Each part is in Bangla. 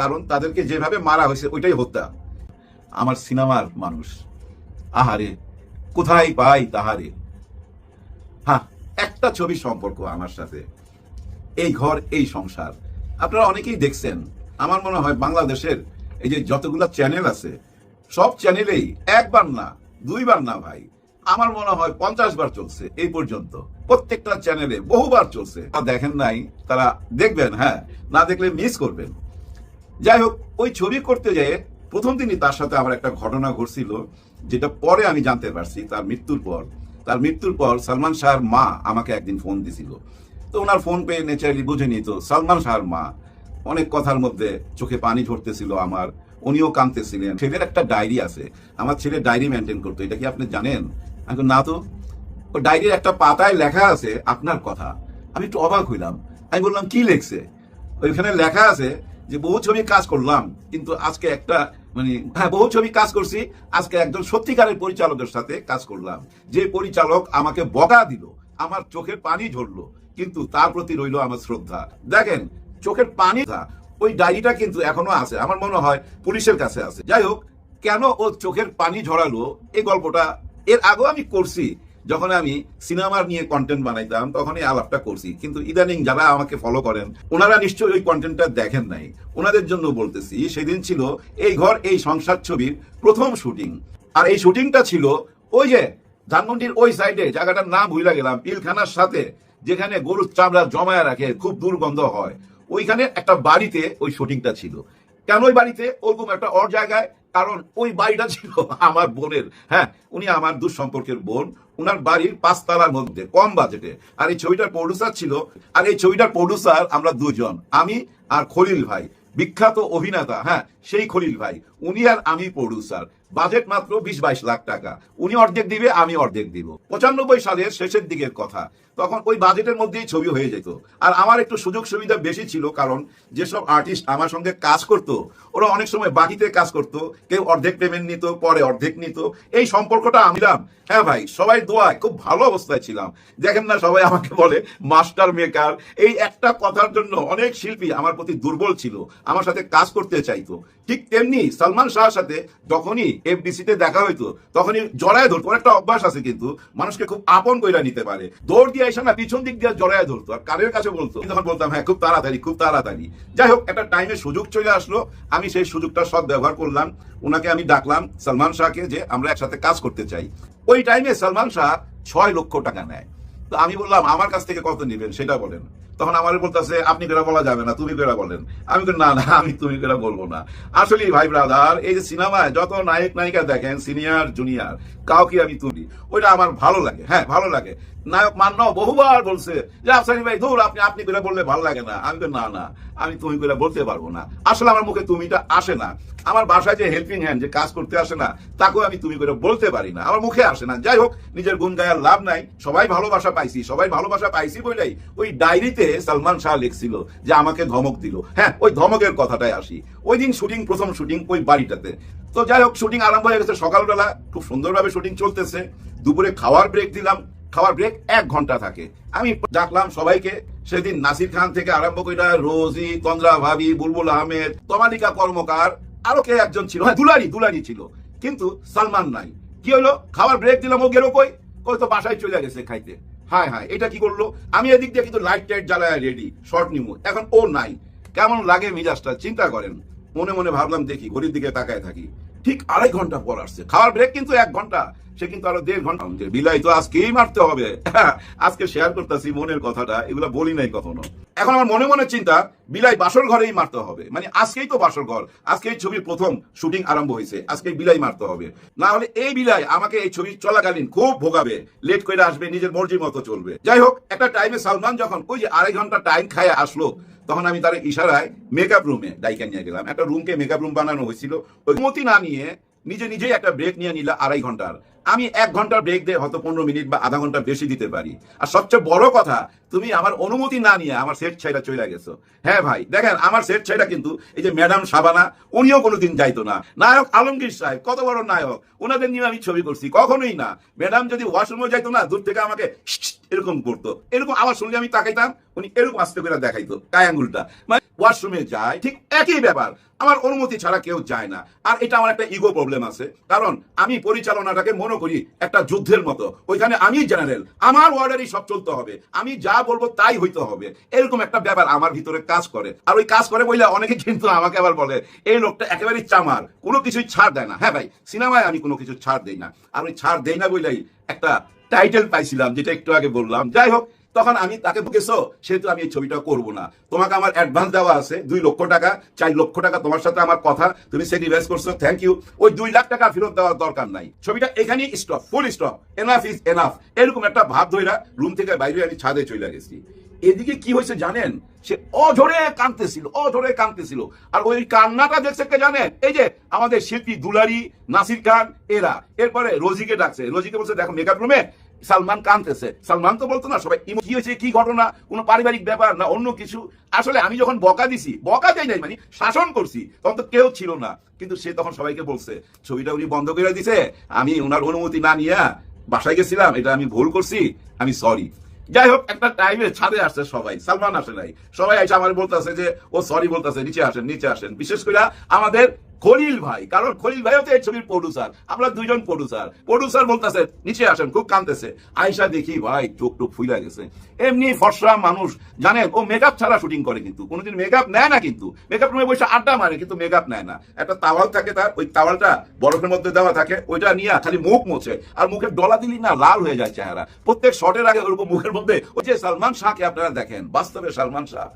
কারণ তাদেরকে যেভাবে মারা হয়েছে, ওইটাই হত্যা। আমার সিনেমার মানুষ। আহারে, কোথায় পাই তাহারে? হ্যাঁ একটা ছবি সম্পর্ক আমার সাথে। এই ঘর, এই সংসার। আপনারা অনেকেই দেখছেন। আমার মনে হয় বাংলাদেশের এই যে যতগুলো চ্যানেল আছে, সব চ্যানেলেই একবার না, দুইবার না ভাই। আমার মনে হয় পঞ্চাশ বার চলছে এই পর্যন্ত। প্রত্যেকটা চ্যানেলে বহুবার চলছে। দেখেন নাই, তারা দেখবেন হ্যাঁ। না দেখলে মিস করবেন। যাই হোক ওই ছবি করতে যেয়ে প্রথম দিনই তার সাথে আমার একটা ঘটনা ঘটছিল, যেটা পরে আমি জানতে পারছি। তার মৃত্যুর পর, তার মৃত্যুর পর সালমান শাহর মা আমাকে একদিন ফোন দিছিল। তো ওনার ফোন পেয়ে নেচারালি বুঝে নিত, সালমান শাহর মা। অনেক কথার মধ্যে চোখে পানি ঝরতেছিল আমার, উনিও কাঁদতেছিলেন। ছেলের একটা ডায়েরি আছে, আমার ছেলে ডায়েরি মেনটেন করতো, এটা কি আপনি জানেন? আমি না তো। ও ডায়েরির একটা পাতায় লেখা আছে আপনার কথা। আমি একটু অবাক হইলাম। আমি বললাম, কি লেখছে? ওইখানে লেখা আছে যে বহু ছবি কাজ করলাম, কিন্তু আজকে একটা মানে হ্যাঁ বহু ছবি কাজ করছি, আজকে একজন সত্যিকারের পরিচালকের সাথে কাজ করলাম। যে পরিচালক আমাকে বকা দিল, আমার চোখের পানি ঝরলো, কিন্তু তার প্রতি রইল আমার শ্রদ্ধা। দেখেন, চোখের পানি, ওই ডায়েরিটা কিন্তু এখনও আছে, আমার মনে হয় পুলিশের কাছে আছে। যাই হোক, কেন ও চোখের পানি ঝরালো, এই গল্পটা এর আগেও আমি করছি যখন আমি সিনেমার নিয়ে কন্টেন্ট বানাইতাম তখন এই আলাপটা করছি। কিন্তু ইদানিং যারা আমাকে ফলো করেন, ওনারা নিশ্চয়ই ওই কন্টেন্টটা দেখেন নাই। ওনাদের জন্য বলতেছি, সেদিন ছিল এই ঘর, এই সংসার ছবির প্রথম শুটিং আর এই শুটিংটা ছিল ওই যে ধানমন্ডির ওই সাইডে জায়গাটার নাম ভুলে গেলাম, পিলখানার সাথে, যেখানে গরুর চামড়া জমায় রাখে, খুব দুর্গন্ধ হয়। ওইখানে একটা বাড়িতে ওই শুটিংটা ছিল। কেন ওই বাড়িতে? ওরকম একটা অর জায়গায় কারণ ওই বাড়িটা ছিল আমার বোনের হ্যাঁ উনি আমার দুঃসম্পর্কের বোন, উনার বাড়ির পাঁচতলার মধ্যে, কম বাজেটে। আর এই ছবিটার প্রডিউসার ছিল, আর এই ছবিটার প্রডিউসার আমরা দুজন, আমি আর খলিল ভাই, বিখ্যাত অভিনেতা হ্যাঁ সেই খলিল ভাই, উনি আর আমি প্রডিউসার বাজেট মাত্র বিশ বাইশ লাখ টাকা। উনি অর্ধেক দিবে, আমি অর্ধেক দিব। পঁচানব্বই সালের শেষের দিকের কথা। তখন ওই বাজেটের মধ্যেই ছবি হয়ে যেত। আর আমার একটু সুযোগ সুবিধা বেশি ছিল, কারণ যেসব আর্টিস্ট আমার সঙ্গে কাজ করতো, ওরা অনেক সময় বাকিতে কাজ করতো। কেউ অর্ধেক পেমেন্ট নিত, পরে অর্ধেক নিত। এই সম্পর্কটা আমিলাম হ্যাঁ ভাই, সবাই দোয়ায় খুব ভালো অবস্থায় ছিলাম। দেখেন না সবাই আমাকে বলে মাস্টার মেকার এই একটা কথার জন্য অনেক শিল্পী আমার প্রতি দুর্বল ছিল। আমার সাথে কাজ করতে চাইতো। ঠিক তেমনি সালমান শাহর সাথে যখনই এফডিসিতে দেখা হইতো, তখনই জড়ায় ধরতো। একটা অভ্যাস আছে কিন্তু, মানুষকে খুব আপন কইরা নিতে পারে। দৌড় দিয়ে এসে না, পিছন দিক দিয়ে জড়ায় ধরতো, আর কারের কাছে বলতো। তখন বলতাম হ্যাঁ খুব তাড়াতাড়ি খুব তাড়াতাড়ি। যাই হোক, একটা টাইমে সুযোগ চলে আসলো। আমি সেই সুযোগটা সৎ ব্যবহার করলাম। ওনাকে আমি ডাকলাম সালমান শাহকে যে আমরা একসাথে কাজ করতে চাই। ওই টাইমে সালমান শাহ ছয় লক্ষ টাকা নেয়। তো আমি বললাম, আমার কাছ থেকে কত নেবেন? সেটা বলেন। তখন আমার বলতেছে, আপনি কেরা বলা যাবে না, তুমি কেরা বলেন। আমি না না, আমি তুমি কেরা বলব না। আসলে ভাই ব্রাদার, এই যে সিনেমায় যত নায়ক, নায়িকা দেখেন, সিনিয়র, জুনিয়র, কাউকে আমি তুলি, ওইটা আমার ভালো লাগে হ্যাঁ ভালো লাগে। নায়ক মান্য বহুবার বলছে যে, আফসানি ভাই, ধুর, আপনি আপনি করে বললে ভালো লাগে না। আমি তো না না, আমি তুমি করে বলতে পারব না। আসলে আমার মুখে তুমিটা আসে না। আমার বাসায় যে হেল্পিং হ্যান্ড যে কাজ করতে আসে না, তাকেও আমি তুমি করে বলতে পারি না। আমার মুখে আসে না। যাই হোক, নিজের গুণ গায়ার লাভ নাই। সবাই ভালোবাসা পাইছি, সবাই ভালোবাসা পাইছি বলেই ওই ডায়েরিতে সালমান শাহ লিখছিল যে আমাকে ধমক দিল। হ্যাঁ ওই ধমকের কথাটাই আসি। ওই দিন শুটিং, প্রথম শুটিং ওই বাড়িটাতে। তো যাই হোক, শুটিং আরম্ভ হয়ে গেছে সকালবেলা। খুব সুন্দরভাবে শুটিং চলতেছে। দুপুরে খাওয়ার ব্রেক দিলাম। খাওয়ার ব্রেক এক ঘণ্টা থাকে। আমি ডাকলাম সবাইকে। সেদিন নাসির খান থেকে আরম্ভ করে রোজি, তন্দ্রা ভাবি, বুলবুল আহমেদ, তমালিকা কর্মকার, আরও কে একজন ছিল? হ্যাঁ দুলারি দুলারি ছিল। কিন্তু সালমান নাই। কি হলো খাওয়ার ব্রেক দিলাম, ও গেল কই? কই তো বাসায় চলে গেছে খাইতে। হায় হ্যাঁ এটা কি করল? আমি এদিক দিয়ে কিন্তু লাইট টাইট জ্বালায় রেডি শর্ট নিমু। এখন ও নাই। কেমন লাগে মিজাজটা? চিন্তা করেন। মনে মনে ভাবলাম, দেখি, ঘড়ির দিকে তাকায় থাকি। ঠিক আড়াই ঘণ্টা পর আসছে। খাওয়ার ব্রেক কিন্তু এক ঘণ্টা। সে কিন্তু আরও দেড় ঘণ্টা বিলাই তো আজকেই মারতে হবে। আজকে শেয়ার করতেছি মনের কথাটা, এগুলো বলি নাই কখনো। এখন আমার মনে মনে চিন্তা, বিলাই বাসর ঘরেই মারতে হবে। মানে আজকেই তো বাসর ঘর আজকে এই ছবির প্রথম শুটিং আরম্ভ হয়েছে আজকে বিলাই মারতে হবে। না হলে এই বিলাই আমাকে এই ছবি চলাকালীন খুব ভোগাবে লেট করে আসবে, নিজের মর্জির মতো চলবে। যাই হোক, একটা টাইমে সালমান যখন ওই যে আড়াই ঘণ্টা টাইম খায় আসলো, তখন আমি তার ইশারায় মেকআপ রুমে ডাইকা নিয়ে গেলাম। একটা রুমকে মেকআপ রুম বানানো হয়েছিল। ওই অনুমতি না নিয়ে নিজে নিজেই একটা ব্রেক নিয়ে নিল আড়াই ঘণ্টার। আমি এক ঘণ্টা ব্রেক দিয়ে হয়তো পনেরো মিনিট বা আধা ঘণ্টা বেশি দিতে পারি। আর সবচেয়ে বড় কথা, তুমি আমার অনুমতি না নিয়ে আমার সেট ছাইটা চলে গেছো। হ্যাঁ ভাই, দেখেন আমার সেট ছাইটা কিন্তু এই যে ম্যাডাম সাবানা, উনিও কোনোদিন যাইতো না। নায়ক আলমগীর সাহেব, কত বড় নায়ক ওনাদের নিয়ে আমি ছবি করছি, কখনোই না। ম্যাডাম যদি ওয়াশরুমে যাইতো না, দূর থেকে আমাকে এরকম করতো। এরকম আবার শুনলে আমি তাকাইতাম, উনি এরকম আস্তে করে দেখাইতো গায়ে আঙ্গুলটা। মানে ওয়াশরুমে যায়, ঠিক একই ব্যাপার, আমার অনুমতি ছাড়া কেউ যায় না। আর এটা আমার একটা ইগো প্রবলেম আছে, কারণ আমি পরিচালনাটাকে মনে করি একটা যুদ্ধের মতো। ওইখানে আমি জেনারেল আমার ওয়ার্ডারই সব চলতে হবে। আমি যা বলব তাই হইতে হবে। এরকম একটা ব্যাপার আমার ভিতরে কাজ করে। আর ওই কাজ করে বললে অনেকে কিন্তু আমাকে আবার বলে, এই লোকটা একেবারেই চামার, কোনো কিছুই ছাড় দেয় না। হ্যাঁ ভাই, সিনেমায় আমি কোনো কিছু ছাড় দেই না। আর ওই ছাড় দেই না বললেই একটা টাইটেল পাইছিলাম, যেটা একটু আগে বললাম। যাই হোক তখন আমি তাকে বুকেছো সেহেতু আমি এই ছবিটা করব না। তোমাকে আমার অ্যাডভান্স দেওয়া আছে, দুই লক্ষ টাকা, চার লক্ষ টাকা তোমার সাথে আমার কথা, তুমি স্যাক্রিফাইস করছ থ্যাংক ইউ ওই দুই লাখ টাকা ফেরত দেওয়ার দরকার নাই। ছবিটা এখানেই stop full stop enough is enough এরকম একটা ভাব ধইরা রুম থেকে বাইরে আমি ছাদে চলে গেছি। এদিকে কি হয়েছে জানেন? সে অঝরে কাঁদতেছিল অঝরে কাঁদতেছিল। আর ওই কান্নাটা দেখছে কে জানেন? এই যে আমাদের শিল্পী দুলারি, নাসির খান, এরা। এরপরে রোজিকে ডাকছে। রোজিকে বলছে, দেখো মেকআপ রুমে সালমান কানতেছে সালমান তো বলতো না, সবাই কি হয়েছে, কি ঘটনা, কোনো পারিবারিক ব্যাপার না, অন্য কিছু? আসলে আমি যখন বকা দিছি, বকা দেয় নাই মানে শাসন করছি, তখন তো কেউ ছিল না। কিন্তু সে তখন সবাইকে বলছে, ছবিটা উনি বন্ধ করে দিছে, আমি ওনার অনুমতি না নিয়ে বাসায় গেছিলাম, এটা আমি ভুল করছি, আমি সরি যাই হোক, একটা টাইমে ছাদে আসছে সবাই, সালমান আসে নাই। সবাই এসে আমার বলতেছে যে, ও সরি বলতেছে, নিচে আসেন নিচে আসেন। বিশেষ করে আমাদের খলিল ভাই, কারণ খলিল ভাইও তো এই ছবির প্রডিউসার আমরা দুইজন প্রডিউসার প্রডিউসার বলতেছে, নিচে আসেন, খুব কাঁদতেছে আয়সা দেখি, ভাই, চোখ টোক ফুলে গেছে। এমনি ফর্সা মানুষ, জানেন, ও মেকআপ ছাড়া শুটিং করে কিন্তু। কোনোদিন মেকআপ নেয় না কিন্তু। মেকআপ রুমে বসে আড্ডা মারে, কিন্তু মেকআপ নেয় না। একটা তাওয়াল থাকে তার, ওই তাওয়ালটা বরফের মধ্যে দেওয়া থাকে, ওইটা নিয়ে খালি মুখ মোছে। আর মুখে ডলা দিলি না, লাল হয়ে যায় চেহারা। প্রত্যেক শটের আগে ওরকম মুখের মধ্যে ওই যে সালমান শাহকে আপনারা দেখেন, বাস্তবে সালমান শাহ।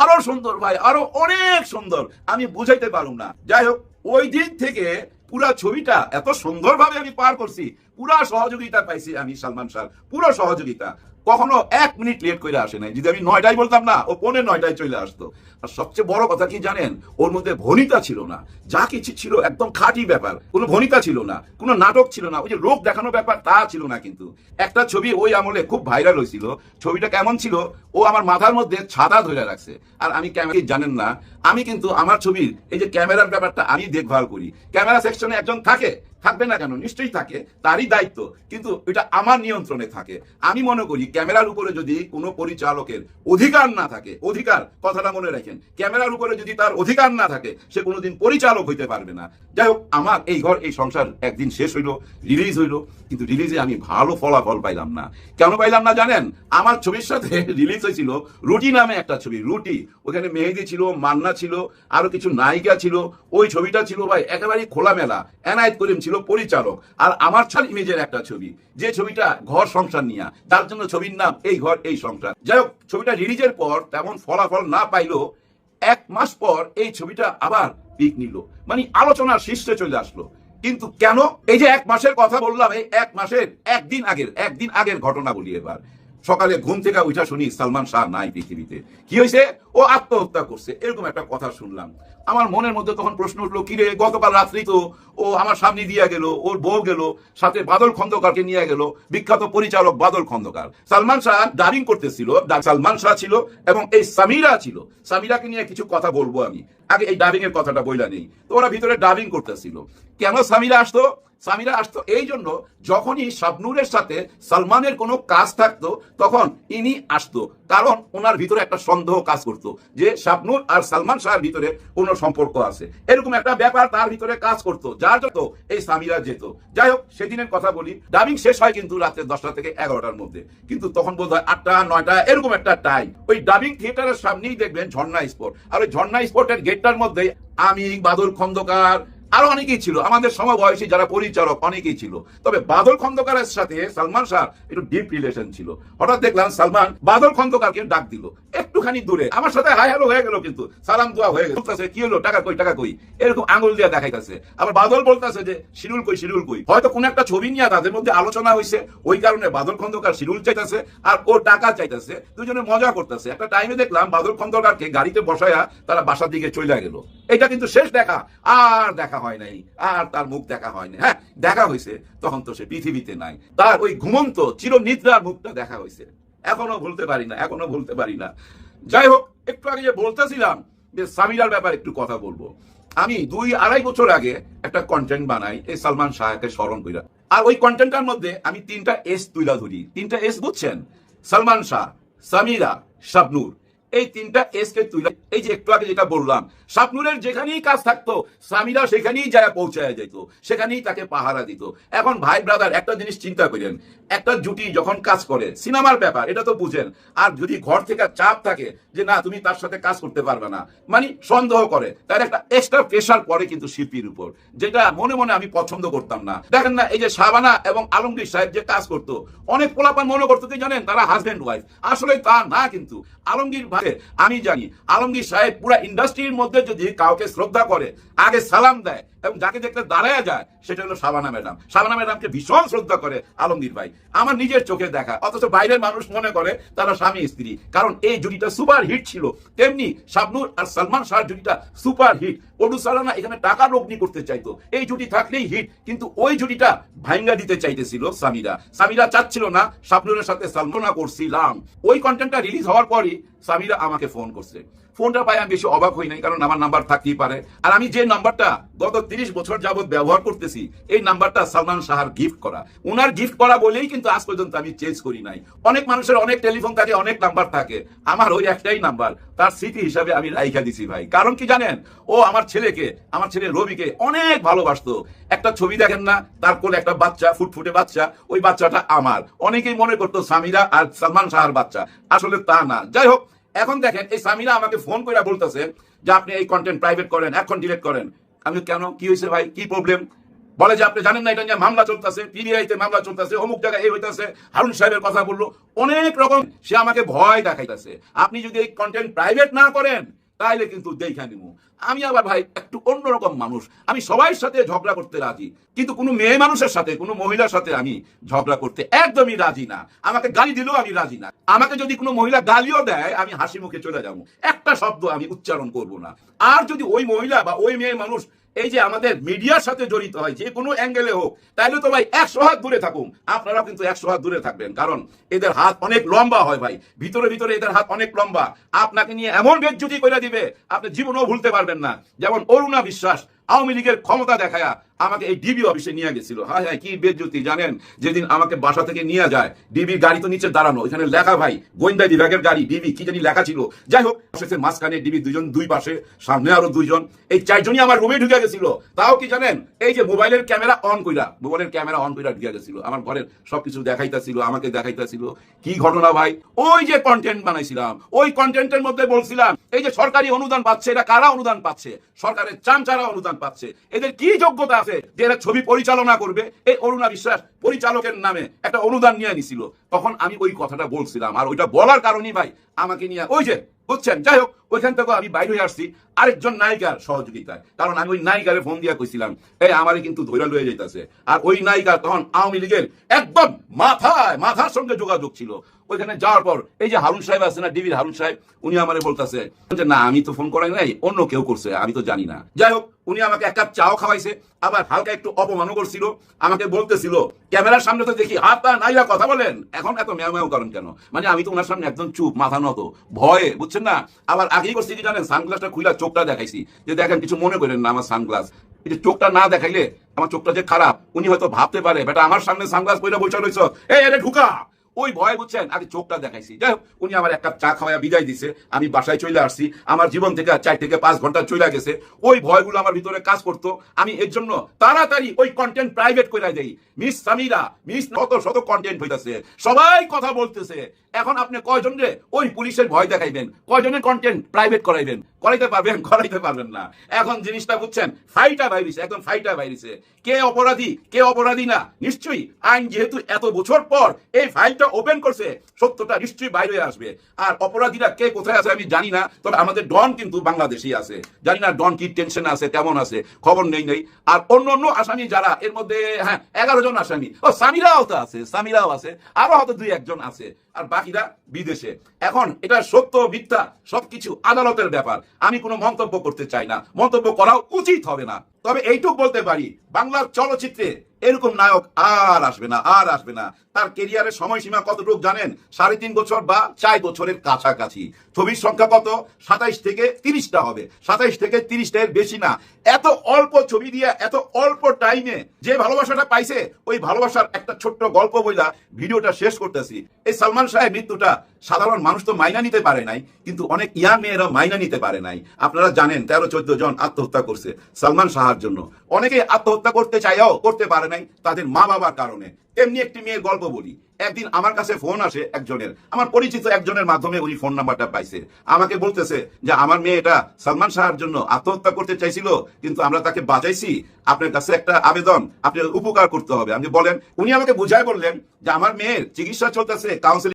আরও সুন্দর ভাই, আরও অনেক সুন্দর। আমি বুঝাইতে পারুম না। যাই হোক ওই দিন থেকে পুরা ছবিটা এত সুন্দরভাবে আমি পার করছি। পুরা সহযোগিতা পাইছি আমি, সালমান শাহ পুরো সহযোগিতা। কখনো এক মিনিট লেট করে আসে নাই। যদি আমি নয়টায় বলতাম না, ও পৌনে নয়টায় চলে আসতো। আর সবচেয়ে বড় কথা কি জানেন? ওর মধ্যে ভনিতা ছিল না। যা কিছু ছিল একদম খাঁটি ব্যাপার। কোনো ভনিতা ছিল না, কোনো নাটক ছিল না। ওই যে লোক দেখানো ব্যাপার, তা ছিল না কিন্তু। একটা ছবি ওই আমলে খুব ভাইরাল হয়েছিল ছবিটা কেমন ছিল? ও আমার মাথার মধ্যে ছাদা ধরে রাখছে। আর আমি ক্যামেরা, জানেন না, আমি কিন্তু আমার ছবির এই যে ক্যামেরার ব্যাপারটা আমি দেখভাল করি। ক্যামেরা সেকশনে একজন থাকে থাকবে না কেন? নিশ্চয়ই থাকে, তারই দায়িত্ব। কিন্তু এটা আমার নিয়ন্ত্রণে থাকে। আমি মনে করি ক্যামেরার উপরে যদি কোনো পরিচালকের অধিকার না থাকে, অধিকার, কথাটা মনে রাখেন, ক্যামেরার উপরে যদি তার অধিকার না থাকে, সে কোনোদিন পরিচালক হইতে পারবে না। যাই হোক, আমার এই ঘর, এই সংসার একদিন শেষ হইল রিলিজ হইল, কিন্তু রিলিজে আমি ভালো ফলাফল পাইলাম না। কেন পাইলাম না জানেন? আমার ছবির সাথে রিলিজ হয়েছিল রুটি নামে একটা ছবি, রুটি। ওখানে মেহেদি ছিল, মান্না ছিল, আরও কিছু নায়িকা ছিল, ওই ছবিটা ছিল ভাই একেবারে খোলামেলা। এনায়েত করিম ছিল পরিচালক। আর আমার ছাল ইমেজের একটা ছবি। যে ছবিটা ঘর সংসার নিয়ে। তার জন্য ছবির নাম এই ঘর, এই সংসার। যাই হোক, ছবিটা রিলিজের পর তেমন ফলাফল না পাইলো। এক মাস পর এই ছবিটা আবার পিক নিল। মানে আলোচনার শীর্ষে চলে আসলো। কিন্তু কেন? এই যে এক মাসের কথা বললাম, এই এক মাসের, একদিন আগের একদিন আগের ঘটনা বলি এবার। সকালে ঘুম থেকে উঠা শুনি সালমান শাহ নাই পৃথিবীতে। কি হয়েছে ও আত্মহত্যা করছে। এরকম একটা কথা শুনলাম। আমার মনের মধ্যে তখন প্রশ্ন উঠল কিরে গতকাল রাত্রি তো ও আমার সামনে দিয়ে গেল, ওর বউ গেল, সাথে বাদল খন্দকারকে নিয়ে গেল, বিখ্যাত পরিচালক বাদল খন্দকার। সালমান শাহ ডাবিং করতেছিল সালমান শাহ ছিল এবং এই সামিরা ছিল। সামিরাকে নিয়ে কিছু কথা বলব আমি। আগে এই ডাবিং এর কথাটা বইলা নেই। তো ওরা ভিতরে ডাবিং করতেছিল। কেন সামিরা আসতো? সামিরা আসতো। এই জন্য যখনই শাবনুরের সাথে সালমানের কোনো কাজ থাকতো, তখন ইনি আসতো। কারণ ওনার ভিতরে একটা সন্দেহ কাজ করতো যে শাবনুর আর সালমান শাহের ভিতরে কোনো সম্পর্ক আছে। এরকম একটা ব্যাপার তার ভিতরে কাজ করতো, যার যত এই সামিরা যেত। যাই হোক, সেদিনের কথা বলি, ডাবিং শেষ হয় কিন্তু রাত্রে দশটা থেকে এগারোটার মধ্যে। কিন্তু তখন বোধ হয় আটটা, নয়টা, এরকম একটা টাইম ওই ডাবিং থিয়েটারের সামনেই দেখবেন ঝর্ণা স্পোর্ট আর ওই ঝর্ণা স্পোর্টের গেটটার মধ্যে আমি, বাদল খন্দকার আরও অনেকেই ছিল। আমাদের সমবয়সী যারা পরিচালক, অনেকেই ছিল। তবে বাদল খন্দকারের সাথে সালমান শাহ একটু ডিপ রিলেশন ছিল। হঠাৎ দেখলাম সালমান বাদল খন্দকারকে ডাক দিল। একটুখানি দূরে। আমার সাথে হাই হ্যালো হয়ে গেল কিন্তু। সালাম, দোয়া হয়ে গেল। কি হলো? টাকা কই টাকা কই? এরকম আঙুল দিয়ে দেখাইতেছে। আবার বাদল বলতেছে যে, শিডিউল কই শিডিউল কই? হয়তো কোন একটা ছবি নিয়ে তাদের মধ্যে আলোচনা হয়েছে ওই কারণে বাদল খন্দকার শিডিউল চাইতেছে আর ও টাকা চাইতেছে। দুজনে মজা করতেছে। একটা টাইমে দেখলাম বাদল খন্দকারকে গাড়িতে বসায়া তারা বাসার দিকে চলে গেল। এটা কিন্তু শেষ দেখা। আর দেখা হয় নাই, আর তার মুখ দেখা হয়নি হ্যাঁ দেখা হয়েছে, তখন তো সে পৃথিবীতে নাই। তার ওই ঘুমন্ত চিরনিদ্রার মুখটা দেখা হয়েছে। এখনও ভুলতে পারি না, এখনও ভুলতে পারি না। যাই হোক, একটু আগে যে বলতেছিলাম যে সামিরার ব্যাপারে একটু কথা বলব। আমি দুই আড়াই বছর আগে একটা কন্টেন্ট বানাই, এই সালমান শাহকে স্মরণ কইরা। আর ওই কন্টেন্টটার মধ্যে আমি তিনটা এস তুইলা ধরি। তিনটা এস বুঝছেন? সালমান শাহ, সামিরা, শাবনুর। এই তিনটা এস কে তুইলা এই যে একটু আগে যেটা বললাম, শাবনুরের যেখানেই কাজ থাকতো সামিরা সেখানেই যায় পৌঁছায় যেত, সেখানেই তাকে পাহারা দিত। এখন ভাই ব্রাদার একটা জিনিস চিন্তা করেন, একটা জুটি যখন কাজ করে, সিনেমার ব্যাপার, এটা তো বুঝেন, আর যদি ঘর থেকে চাপ থাকে যে না, তুমি তার সাথে কাজ করতে পারবে না মানে সন্দেহ করে, তার একটা এক্সট্রা প্রেশার পড়ে কিন্তু শিল্পীর উপর, যেটা মনে মনে আমি পছন্দ করতাম না। দেখেন না, এই যে শাবানা এবং আলমগীর সাহেব যে কাজ করতো, অনেক পোলাপান মনে করতো কি জানেন, তারা হাজবেন্ড ওয়াইফ আসলে তা না কিন্তু। আলমগীর ভাই আমি জানি, আলমগীর সাহেব পুরো ইন্ডাস্ট্রির মধ্যে যদি কাউকে শ্রদ্ধা করে, আগে সালাম দেয় এবং যাকে দেখতে দাঁড়ায় যায়, সেটা হলো শাবানা ম্যাডাম। শাবানা ম্যাডামকে ভীষণ শ্রদ্ধা করে আলমগীর ভাই। আমার নিজের চোখে দেখা, অথচ বাইরের মানুষ মনে করে তারা স্বামী স্ত্রী। কারণ এই জুটিটা সুপার হিট ছিল। তেমনি শাবনুর আর সালমান শাহর জুটিটা সুপার হিট। প্রডিউসাররা এখানে টাকা লগ্নি করতে চাইতো। এই জুটি থাকলেই হিট, কিন্তু ওই জুটিটা ভাঙ্গা দিতে চাইতেছিল সামিরা। সামিরা চাচ্ছিল না শাবনুরের সাথে সালমানা করছিলাম। ওই কন্টেন্টটা রিলিজ হওয়ার পরই সামিরা আমাকে ফোন করছে। ফোনটা পাই, আমি বেশি অবাক হই নাই, কারণ আমার নাম্বার থাকতেই পারে। আর আমি যে নাম্বারটা গত তিরিশ বছর যাবত ব্যবহার করতেছি, এই নাম্বারটা সালমান শাহর গিফট করা। উনার গিফট করা বলেই কিন্তু আজ পর্যন্ত আমি চেঞ্জ করি নাই। অনেক মানুষের অনেক টেলিফোন থাকে, অনেক নাম্বার থাকে। আমার ওই একটাই নাম্বার তার স্মৃতি হিসাবে আমি রাইখা দিছি ভাই। কারণ কি জানেন? ও আমার ছেলেকে, আমার ছেলে রবিকে অনেক ভালোবাসতো। একটা ছবি দেখেন না, তার কোলে একটা বাচ্চা, ফুটফুটে বাচ্চা, ওই বাচ্চাটা আমার। অনেকেই মনে করতো সামিরা আর সালমান শাহর বাচ্চা। আসলে তা না। যাই হোক এখন দেখেন, এই সামিরা আমাকে ফোন করে বলতেছে যে আপনি এই কন্টেন্ট প্রাইভেট করেন, এখন ডিলেট করেন। আমি কেন? কি হয়েছে ভাই? কি প্রবলেম বলে যে, আপনি জানেন না, এটা নিয়ে মামলা চলতেছে পিবিআইতে মামলা চলতেছে, অমুক জায়গায় এই হইতেছে, হারুন সাহেবের কথা বলল। অনেক রকম সে আমাকে ভয় দেখাইতেছে। আপনি যদি এই কন্টেন্ট প্রাইভেট না করেন তাইলে কিন্তু দেখা নিব আমি আবার ভাই একটু অন্যরকম মানুষ। আমি সবাই সাথে ঝগড়া করতে রাজি। কিন্তু কোনো মেয়ে মানুষের সাথে, কোনো মহিলার সাথে আমি ঝগড়া করতে একদমই রাজি না। আমাকে গালি দিলেও আমি রাজি না। আমাকে যদি কোনো মহিলা গালিও দেয়, আমি হাসি মুখে চলে যাব। একটা শব্দ আমি উচ্চারণ করব না। আর যদি ওই মহিলা বা ওই মেয়ে মানুষ এই যে আমাদের মিডিয়ার সাথে জড়িত হয়, যে কোনো অ্যাঙ্গেলে হোক, তাইলে তো ভাই একশো হাত দূরে থাকুন। আপনারাও কিন্তু একশো হাত দূরে থাকবেন, কারণ এদের হাত অনেক লম্বা হয় ভাই। ভিতরে ভিতরে এদের হাত অনেক লম্বা। আপনাকে নিয়ে এমন বেজ্জুতি করে দিবে, আপনি জীবনও ভুলতে পারবেন না। যেমন অরুণা বিশ্বাস আওয়ামী লীগের ক্ষমতা দেখায়া আমাকে এই ডিবি অফিসে নিয়ে গেছিল। হ্যাঁ হ্যাঁ কি বেজ্জুতি, জানেন? যেদিন আমাকে বাসা থেকে নিয়ে যায় ডিবির গাড়ি তো নিচে দাঁড়ানো। এখানে লেখা ভাই, গোয়েন্দা বিভাগের গাড়ি, ডিবি, কি জানি লেখা ছিল। যাই হোক, অফিসের মাঝখানে ডিবি দুজন দুই পাশে, সামনে আরও দুইজন। এই চারজনই আমার রুমে ঢুকে গেছিল। তাও কি জানেন? এই যে মোবাইলের ক্যামেরা অন কইরা, মোবাইলের ক্যামেরা অন কইরা ঢুকে গেছিল। আমার ঘরের সবকিছু দেখাইতাছিল, আমাকে দেখাইতাছিল। কি ঘটনা ভাই? ওই যে কন্টেন্ট বানাইছিলাম। ওই কন্টেন্টের মধ্যে বলছিলাম, এই যে সরকারি অনুদান পাচ্ছে, এটা কারা অনুদান পাচ্ছে? সরকারের চামচারা অনুদান পাচ্ছে। এদের কি যোগ্যতা আছে যে এরা ছবি পরিচালনা করবে? এই অরুণা বিশ্বাস পরিচালকের নামে একটা অনুদান নিয়ে নিছিল। তখন আমি ওই কথাটা বলছিলাম। আর ওইটা বলার কারণেই ভাই, আমাকে নিয়ে ওই যে, বুঝছেন? যাই হোক ওইখান থেকে আমি বাইরে আসছি, আরেকজন নায়িকার সহযোগিতায়। কারণ আমি ওই নায়িকারে ফোন দিয়া কইছিলাম এই আমারই কিন্তু ধৈর্য লয়ে যাইতাছে। আর ওই নায়িকা তখন আওয়ামী লীগের একদম মাথায়, মাথার সঙ্গে যোগাযোগ ছিল। ওইখানে যাওয়ার পর এই যে হারুন সাহেব আছে না ডিবির হারুন সাহেব, উনি আমারে বলতেছে, যে না, আমি তো ফোন করাই নাই, অন্য কেউ করছে, আমি তো জানি না। যাই হোক, উনি আমাকে এক কাপ চাও খাওয়াইছে, আবার হালকা একটু অপমানও করছিল, আমাকে বলতেছিল, ক্যামেরার সামনে তো দেখি হাত পা নাইরা কথা বলেন, এখন এত ম্যাও ম্যাও করেন কেন? মানে আমি তো ওনার সামনে একদম চুপ, মাথা নত, ভয়ে, বুঝছেন না? আবার আগেই করছি কি জানেন সানগ্লাসটা খুলে চোখটা দেখাইছি। যে দেখেন, কিছু মনে করেন না আমার সানগ্লাস এই চোখটা না দেখাইলে আমার চোখটা যে খারাপ, উনি হয়তো ভাবতে পারে, বেটা, আমার সামনে সানগ্লাস পরে বসে রয়েছ এই এটা ঢুকা! ওই ভয় বুঝছেন? আগে চোখটা দেখাইছি। যাই হোক, উনি আমার এক কাপ চা খাওয়া বিদায় দিছে। আমি বাসায় চলে আসছি। আমার জীবন থেকে চার থেকে পাঁচ ঘণ্টা চলে গেছে। ওই ভয়গুলো আমার ভিতরে কাজ করতো। আমি এর জন্য তাড়াতাড়ি ওই কন্টেন্ট প্রাইভেট করে দেই। মিস সামিরা, মিস শত শত কন্টেন্ট হইতাছে। সবাই কথা বলতেছে। এখন আপনি কয়জন রে ওই পুলিশের ভয় দেখাইবেন? কয়জনের কন্টেন্ট প্রাইভেট করাইবেন? করাইতে পারবেন করাইতে পারবেন না। এখন জিনিসটা বুঝছেন ফাইটা বাইরিছে একদম ফাইটা বাইরিছে কে অপরাধী কে অপরাধী না? নিশ্চয়ই আইন যেহেতু এত বছর পর এই ফাইলটা ওপেন করছে, সত্যটা নিশ্চয়ই বাইরে আসবে। আর অপরাধীরা কে কোথায় আছে আমি জানি না, তবে আমাদের ডন কিন্তু বাংলাদেশি আছে। জানি না ডন কি টেনশন আছে, কেমন আছে, খবর নেই নেই। আর অন্য অন্য আসামি যারা, এর মধ্যে হ্যাঁ এগারো জন আসামি। ও, সামিরাও তো আছে, সামিরাও আছে, আরও হয়তো দুই একজন আছে। আর বাকিরা বিদেশে। এখন এটা সত্য, মিথ্যা, সবকিছু আদালতের ব্যাপার। আমি কোনো মন্তব্য করতে চাই না। মন্তব্য করা উচিত হবে না। তবে এইটুক বলতে পারি, বাংলার চলচ্চিত্রে এরকম নায়ক আর আসবে না, আর আসবে না। তার কেরিয়ারের সময়সীমা কতটুকু জানেন? সাড়ে তিন বছর বা চার বছরের কাছাকাছি। ছবির সংখ্যা কত? সাতাইশ থেকে তিরিশটা হবে। সাতাইশ থেকে তিরিশটা এর বেশি না। এত অল্প ছবি দিয়ে, এত অল্প টাইমে যে ভালোবাসাটা পাইছে, ওই ভালোবাসার একটা ছোট্ট গল্প বইলা ভিডিওটা শেষ করতেছি। এই সালমান শাহের মৃত্যুটা সাধারণ মানুষ তো মাইনা নিতে পারে নাই, কিন্তু অনেক ইয়াং মেয়েরা মাইনা নিতে পারে নাই। আপনারা জানেন, তেরো, চোদ্দ জন আত্মহত্যা করছে সালমান শাহার জন্য। অনেকে আত্মহত্যা করতে চাইও করতে পারে নাই তাদের মা বাবার কারণে। এমনি একটি মেয়ের গল্প বলি। একদিন আমার কাছে ফোন আসে একজনের। আমার পরিচিত একজনের মাধ্যমে উনি ফোন নাম্বারটা পাইছে। আমাকে বলতেছে যে, আমার মেয়ে এটা সালমান শাহর জন্য আত্মহত্যা করতে চাইছিল, কিন্তু আমরা তাকে বাঁচাইছি। আপনার কাছে একটা আবেদন। আপনি উপকার করতে হবে। আমি বলেন, উনি আমাকে বুঝায় বললেন যে, আমার মেয়ের চিকিৎসা চলতেছে কাউন্সিলিং